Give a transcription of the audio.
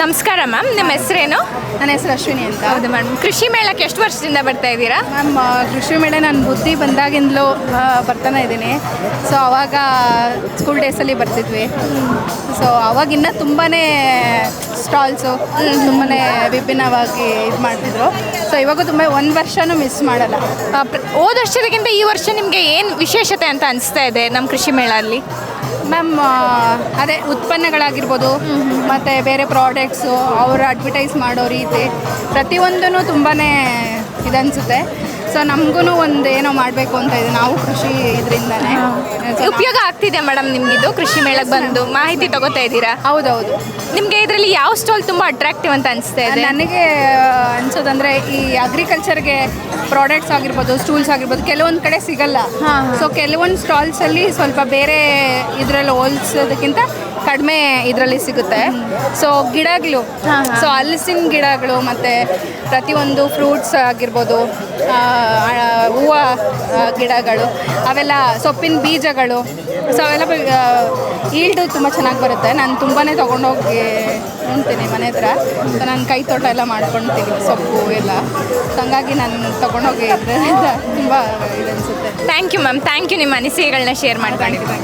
ನಮಸ್ಕಾರ ಮ್ಯಾಮ್ ನಿಮ್ಮ ಹೆಸರೇನು? ನನ್ನ ಹೆಸರು ಅಶ್ವಿನಿ ಅಂತ. ಹೌದು ಮ್ಯಾಮ್ ಕೃಷಿ ಮೇಳಕ್ಕೆ ಎಷ್ಟು ವರ್ಷದಿಂದ ಬರ್ತಾ ಇದ್ದೀರಾ? ಮ್ಯಾಮ್ ಕೃಷಿ ಮೇಳ ನಾನು ಬುದ್ಧಿ ಬಂದಾಗಿಂದಲೂ ಬರ್ತಾನೆ ಇದ್ದೀನಿ. ಸೊ ಅವಾಗ ಸ್ಕೂಲ್ ಡೇಸಲ್ಲಿ ಬರ್ತಿದ್ವಿ. ಸೊ ಅವಾಗಿನ್ನ ತುಂಬಾ ಸ್ಟಾಲ್ಸು ತುಂಬಾ ವಿಭಿನ್ನವಾಗಿ ಇದು ಮಾಡ್ತಿದ್ರು. ಸೊ ಇವಾಗೂ ತುಂಬ ಒಂದು ವರ್ಷನೂ ಮಿಸ್ ಮಾಡಲ್ಲ. ಹೋದ ವರ್ಷದಕ್ಕಿಂತ ಈ ವರ್ಷ ನಿಮಗೆ ಏನು ವಿಶೇಷತೆ ಅಂತ ಅನಿಸ್ತಾ ಇದೆ ನಮ್ಮ ಕೃಷಿ ಮೇಳ ಅಲ್ಲಿ ಮ್ಯಾಮ್ ಅದೇ ಉತ್ಪನ್ನಗಳಾಗಿರ್ಬೋದು ಮತ್ತು ಬೇರೆ ಪ್ರಾಡಕ್ಟ್ಸು ಅವರು ಅಡ್ವರ್ಟೈಸ್ ಮಾಡೋ ರೀತಿ ಪ್ರತಿಯೊಂದೂ ತುಂಬಾ ಇದನ್ಸುತ್ತೆ ಸೊ ನಮಗೂ ಒಂದು ಏನೋ ಮಾಡಬೇಕು ಅಂತ ಇದೆ. ನಾವು ಕೃಷಿ ಇದರಿಂದನೇ. ಉಪಯೋಗ ಆಗ್ತಿದೆ ಮೇಡಮ್ ನಿಮ್ಗಿದು? ಕೃಷಿ ಮೇಳಕ್ಕೆ ಬಂದು ಮಾಹಿತಿ ತಗೋತಾ ಇದ್ದೀರಾ? ಹೌದೌದು. ನಿಮಗೆ ಇದರಲ್ಲಿ ಯಾವ ಸ್ಟಾಲ್ ತುಂಬ ಅಟ್ರಾಕ್ಟಿವ್ ಅಂತ ಅನಿಸ್ತಾ ಇದೆ? ನನಗೆ ಅನ್ಸೋದಂದ್ರೆ ಈ ಅಗ್ರಿಕಲ್ಚರ್ಗೆ ಪ್ರಾಡಕ್ಟ್ಸ್ ಆಗಿರ್ಬೋದು ಸ್ಟೂಲ್ಸ್ ಆಗಿರ್ಬೋದು ಕೆಲವೊಂದು ಕಡೆ ಸಿಗಲ್ಲ. ಸೊ ಕೆಲವೊಂದು ಸ್ಟಾಲ್ಸಲ್ಲಿ ಸ್ವಲ್ಪ ಬೇರೆ ಇದರಲ್ಲಿ ಹೋಲಿಸೋದಕ್ಕಿಂತ ಕಡಿಮೆ ಇದರಲ್ಲಿ ಸಿಗುತ್ತೆ. ಸೊ ಗಿಡಗಳು. ಸೊ ಹಲಸಿನ ಗಿಡಗಳು ಮತ್ತು ಪ್ರತಿಯೊಂದು ಫ್ರೂಟ್ಸ್ ಆಗಿರ್ಬೋದು ಹೂವು ಗಿಡಗಳು ಅವೆಲ್ಲ ಸೊಪ್ಪಿನ ಬೀಜಗಳು ಸೊ ಅವೆಲ್ಲ ಈಲ್ಡು ತುಂಬ ಚೆನ್ನಾಗಿ ಬರುತ್ತೆ. ನಾನು ತುಂಬಾ ತೊಗೊಂಡೋಗಿ ಉಣ್ತೀನಿ ಮನೆ ಹತ್ರ. ಸೊ ನಾನು ಕೈ ತೋಟ ಎಲ್ಲ ಮಾಡ್ಕೊಳ್ತೀನಿ ಸೊಪ್ಪು ಎಲ್ಲ. ಸೊ ಹಂಗಾಗಿ ನಾನು ತೊಗೊಂಡೋಗಿ ಇದರಿಂದ ತುಂಬ ಅನಿಸುತ್ತೆ. Thank you ma'am thank you ನಿಮ್ಮ ಅನಿಸಿಕೆಗಳನ್ನ ಶೇರ್ ಮಾಡ್ಕೊಂಡಿದ್ದೀನಿ